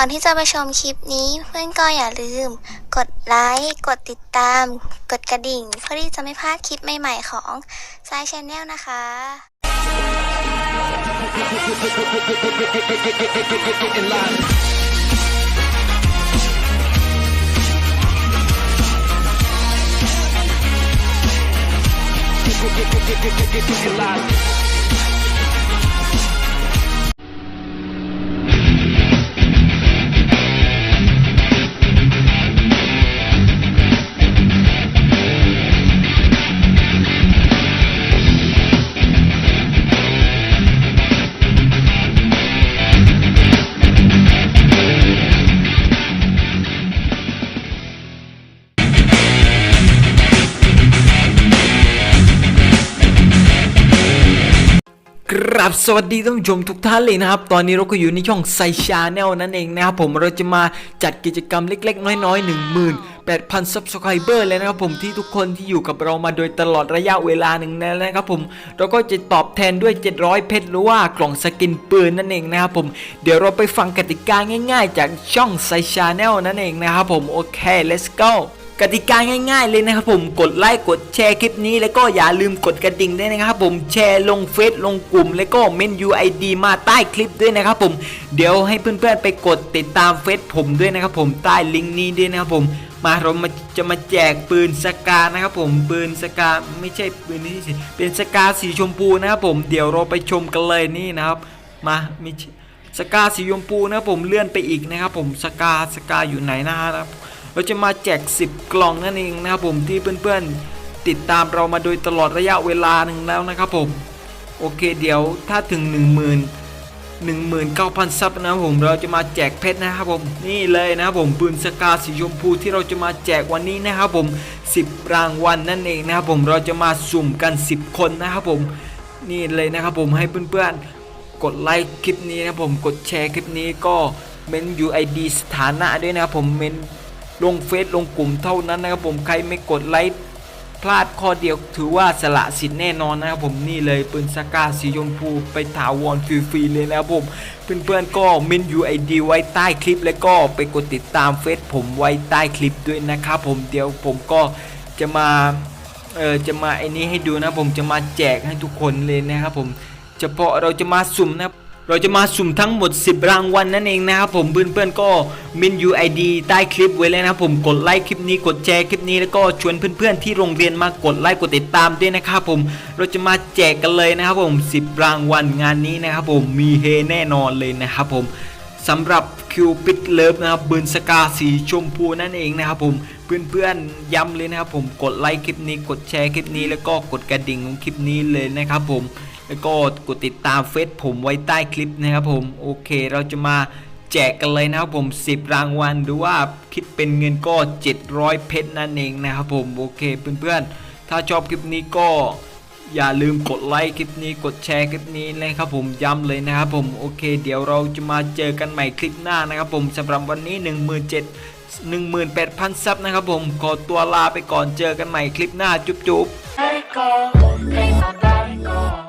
ก่อนที่จะไปชมคลิปนี้เพื่อนก็อย่าลืม กดไลค์กดติดตาม กดกระดิ่ง เพื่อที่จะไม่พลาดคลิปใหม่ๆของสายชแนลนะคะ ครับสวัสดีท่านผู้ชมทุกท่านเลยนะครับ ตอนนี้เราก็อยู่ในช่องไซชาแนลนั่นเองนะครับผมเราจะมาจัดกิจกรรมเล็กๆ น้อยๆ18,000 subscriber เลยนะครับผมที่ทุกคนที่อยู่กับเรามาโดยตลอดระยะเวลาหนึ่งแล้วนะครับผมเราก็จะตอบแทนด้วย 700 เพชรหรือว่ากล่องสกินปืนนั่นเองนะครับผมเดี๋ยวเราไปฟังกติกาง่าย ๆ จากช่องไซชาแนลนั่นเองนะครับผมโอเค let's go กติกาง่าย ๆ เลยนะครับผมกดไลค์กดแชร์คลิปนี้ แล้วก็อย่าลืมกดกระดิ่งด้วยนะครับผมแชร์ลงเฟซลงกลุ่ม แล้วก็เมน UID มาใต้คลิปด้วยนะครับผมเดี๋ยวให้เพื่อนๆไปกดติดตามเฟซผมด้วยนะครับผมใต้ลิงก์นี้ด้วยนะครับผมมาเรามาจะมาแจกปืนสกานะครับผมปืนสกาไม่ใช่ปืนนี่สิเป็นสกาสีชมพูนะครับผมเดี๋ยวเราไปชมกันเลยนี่นะครับมาไม่สกาสีชมพูนะครับผมเลื่อนไปอีกนะครับผมสกาสกาอยู่ไหนนะครับ เราจะมาแจก 10 กล่องนั่นเองนะครับผมที่เพื่อนๆ ติดตามเรามาโดยตลอดระยะเวลาหนึ่งแล้วนะครับผม โอเคเดี๋ยวถ้าถึง 1 0 0 0 0 19,000 ซับนะครับผมเราจะมาแจกเพชรนะครับผมนี่เลยนะครับผมปืนสกาสีชมพูที่เราจะมาแจกวันนี้นะครับผม 10 รางวัลนนั่นเองนะครับผมเราจะมาสุ่มกัน 10 คนนะครับผม นี่เลยนะครับผมให้เพื่อนๆ กดไลค์คลิปนี้นะครับผมกดแชร์คลิปนี้ก็เมน UID สถานะด้วยนะครับผมเมน ลงเฟซลงกลุ่มเท่านั้นนะครับผมใครไม่กดไลค์พลาดข้อเดียวถือว่าสละสิทธิ์แน่นอนนะครับผมนี่เลยปืนสกาสีชมพูไปถาวรฟรีๆเลยนะครับผมเพื่อนๆก็มิน UID ไว้ใต้คลิปแล้วก็ไปกดติดตามเฟซผมไว้ใต้คลิปด้วยนะครับผมเดี๋ยวผมก็จะมาเออจะมาไอ้นี้ให้ดูนะผมจะมาแจกให้ทุกคนเลยนะครับผมเฉพาะเราจะมาสุ่มนะครับ เราจะมาสุ่มทั้งหมด 10 รางวัลนนั่นเองนะครับผมเพื่อนๆก็มิน UID ใต้คลิปไว้เลยนะครับผมกดไลค์คลิปนี้กดแชร์คลิปนี้แล้วก็ชวนเพื่อนๆที่โรงเรียนมากดไลค์กดติดตามด้วยนะครับผมเราจะมาแจกกันเลยนะครับผม 10 รางวัลงานนี้นะครับผมมีเฮแน่นอนเลยนะครับผมสำหรับคิวปิดเลิฟนะครับบืนสกาสีชมพูนั่นเองนะครับผมเพื่อนๆย้ำเลยนะครับผมกดไลค์คลิปนี้กดแชร์คลิปนี้แล้วก็กดกระดิ่งของคลิปนี้เลยนะครับผม แล้วก็กดติดตามเฟซผมไว้ใต้คลิปนะครับผมโอเคเราจะมาแจกกันเลยนะครับผม 10 รางวัลหรือว่าคิดเป็นเงินก็ 700 เพชรนั่นเองนะครับผมโอเคเพื่อนๆ ถ้าชอบคลิปนี้ก็อย่าลืมกดไลค์คลิปนี้กดแชร์คลิปนี้นะครับผมย้ำเลยนะครับผมโอเค เดี๋ยวเราจะมาเจอกันใหม่คลิปหน้านะครับผมสำหรับวันนี้ 17 18,000 ซับนะครับผมขอตัวลาไปก่อนเจอกันใหม่คลิปหน้าจุ๊บๆ